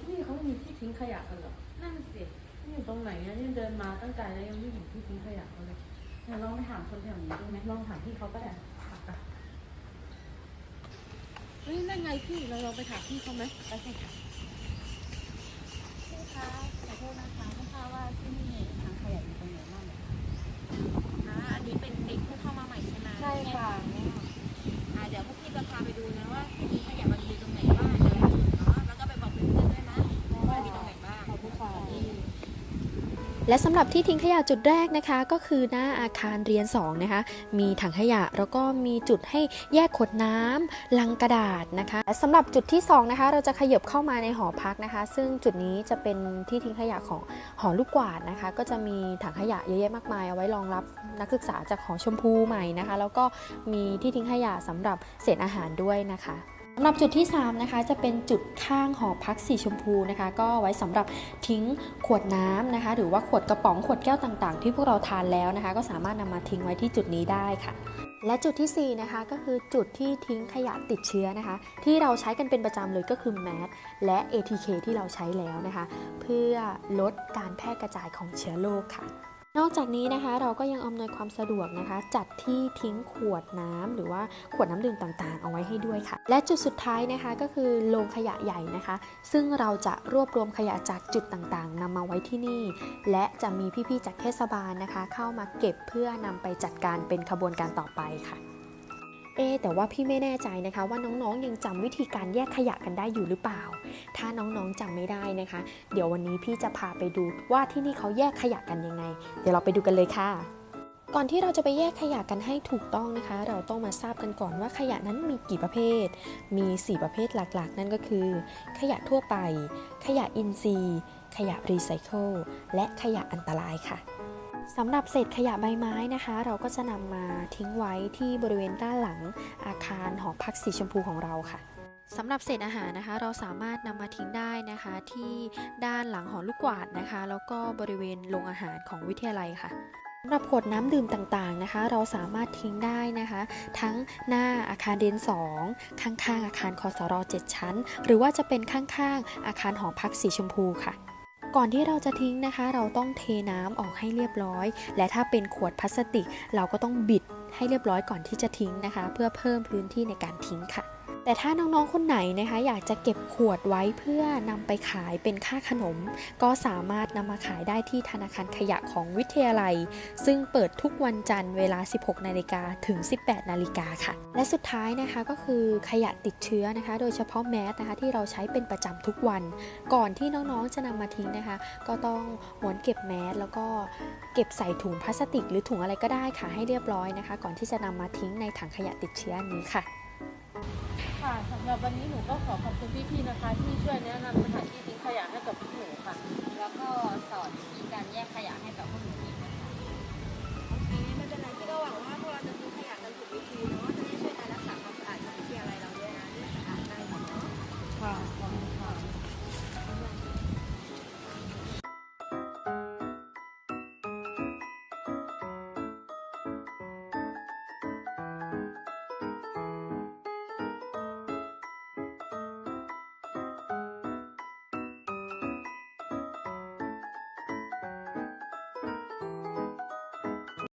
ที่นี่เขาไม่มีที่ทิ้งขยะกันเหรอนั่นสินี่อยู่ตรงไหนเนี่ยนี่เดินมาตั้งไกลแล้วยังไม่เห็นที่ทิ้งขยะเลยเดี๋ลองไปถามคนแถวนี้ดูไหมลองถามพี่เขาก็ได้ค่เฮ้ยนั่นไงพี่เราลองไปถามพี่เขาไหมไปสิค่ะพี่คะขอโทษนะคะ และสำหรับที่ทิ้งขยะจุดแรกนะคะ ก็คือหน้าอาคารเรียน2นะคะมีถังขยะแล้วก็มีจุดให้แยกขวดน้ำลังกระดาษนะคะและสำหรับจุดที่2นะคะเราจะขยบเข้ามาในหอพักนะคะ ซึ่งจุดนี้จะเป็นที่ทิ้งขยะของหอลูกกวาดนะคะ ก็จะมีถังขยะเยอะแยะมากมายเอาไว้รองรับนักศึกษาจากหอชมพูใหม่นะคะ แล้วก็มีที่ทิ้งขยะสำหรับเศษอาหารด้วยนะคะ สำหรับจุดที่ 3 นะคะ จะเป็นจุดข้างหอพักสีชมพูนะคะ ก็ไว้สำหรับทิ้งขวดน้ำนะคะ หรือว่าขวดกระป๋องขวดแก้วต่างๆ ที่พวกเราทานแล้วนะคะ ก็สามารถนำมาทิ้งไว้ที่จุดนี้ได้ค่ะและจุดทีสี่ 4 นะคะก็คือจุดที่ทิ้งขยะติดเชื้อนะคะ ที่เราใช้กันเป็นประจำเลยก็คือแมสและ ATK ที่เราใช้แล้วนะคะ เพื่อลดการแพร่กระจายของเชื้อโรคค่ะ นอกจากนี้นะคะเราก็ยังอำนวยความสะดวกนะคะ จัดที่ทิ้งขวดน้ำหรือว่าขวดน้ำดื่มต่างๆ เอาไว้ให้ด้วยค่ะ และจุดสุดท้ายนะคะก็คือโรงขยะใหญ่นะคะ ซึ่งเราจะรวบรวมขยะจากจุดต่างๆนำมาไว้ที่นี่ และจะมีพี่ๆจากเทศบาลนะคะ เข้ามาเก็บเพื่อนำไปจัดการเป็นขบวนการต่อไปค่ะ เอแต่ว่าพี่ไม่แน่ใจนะคะว่าน้องๆยังจำวิธีการแยกขยะกันได้อยู่หรือเปล่า ถ้าน้องๆจำไม่ได้นะคะ เดี๋ยววันนี้พี่จะพาไปดูว่าที่นี่เขาแยกขยะกันยังไง เดี๋ยวเราไปดูกันเลยค่ะก่อนที่เราจะไปแยกขยะกันให้ถูกต้องนะคะ เราต้องมาทราบกันก่อนว่าขยะนั้นมีกี่ประเภท มี 4 ประเภทหลักๆ นั่นก็คือ ขยะทั่วไป ขยะอินทรีย์ ขยะรีไซเคิลและขยะอันตรายค่ะ สำหรับเศษขยะใบไม้นะคะ เราก็จะนำมาทิ้งไว้ที่บริเวณด้านหลังอาคารหอพักสีชมพูของเราค่ะสำหรับเศษอาหารนะคะ เราสามารถนำมาทิ้งได้นะคะ ที่ด้านหลังหอลูกกวาดนะคะ แล้วก็บริเวณโรงอาหารของวิทยาลัยค่ะสำหรับขวดน้ำดื่มต่างๆนะคะ เราสามารถทิ้งได้นะคะ ทั้งหน้าอาคารเรียน 2 ข้างๆ อาคารคอสร7ชั้น หรือว่าจะเป็นข้างๆ อาคารหอพักสีชมพูค่ะ ก่อนที่เราจะทิ้งนะคะ เราต้องเทน้ำออกให้เรียบร้อย และถ้าเป็นขวดพลาสติก เราก็ต้องบิดให้เรียบร้อยก่อนที่จะทิ้งนะคะ เพื่อเพิ่มพื้นที่ในการทิ้งค่ะ แต่ถ้าน้องๆ คนไหนนะคะ อยากจะเก็บขวดไว้เพื่อนำไปขายเป็นค่าขนม ก็สามารถนำมาขายได้ที่ธนาคารขยะของวิทยาลัย ซึ่งเปิดทุกวันจันทร์เวลา 16 นาฬิกาถึง 18 นาฬิกาค่ะ และสุดท้ายนะคะก็คือขยะติดเชื้อนะคะ โดยเฉพาะแมสนะคะที่เราใช้เป็นประจำทุกวัน ก่อนที่น้องๆ จะนำมาทิ้งนะคะ ก็ต้องม้วนเก็บแมสแล้วก็เก็บใส่ถุงพลาสติก หรือถุงอะไรก็ได้ค่ะให้เรียบร้อยนะคะ ก่อนที่จะนำมาทิ้งในถังขยะติดเชื้อนี้ค่ะ ค่ะสำหรับวันนี้หนูก็ขอขอบคุณพี่ๆ